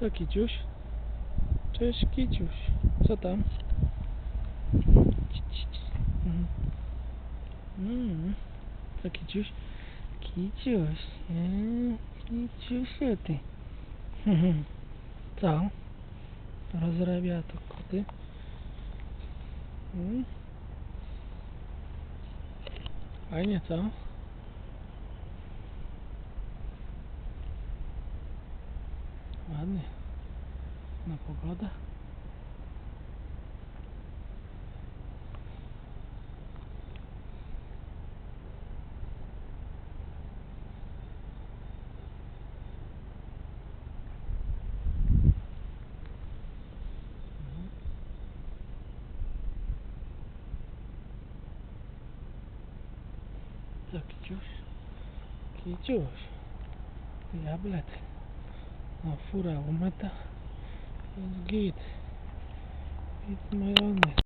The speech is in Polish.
To Kiciuś. Cześć Kiciuś. Co tam? Mhm. Mm. To Kiciuś. Kiciuś. Kiciusiu ty. Co? Rozrabia to koty. Mm. Fajnie, co? Ładnie. Na. Mhm. Co, Kiciuś? Kiciuś. Jablet. Oh, Afura Umata it's good. It's my honest.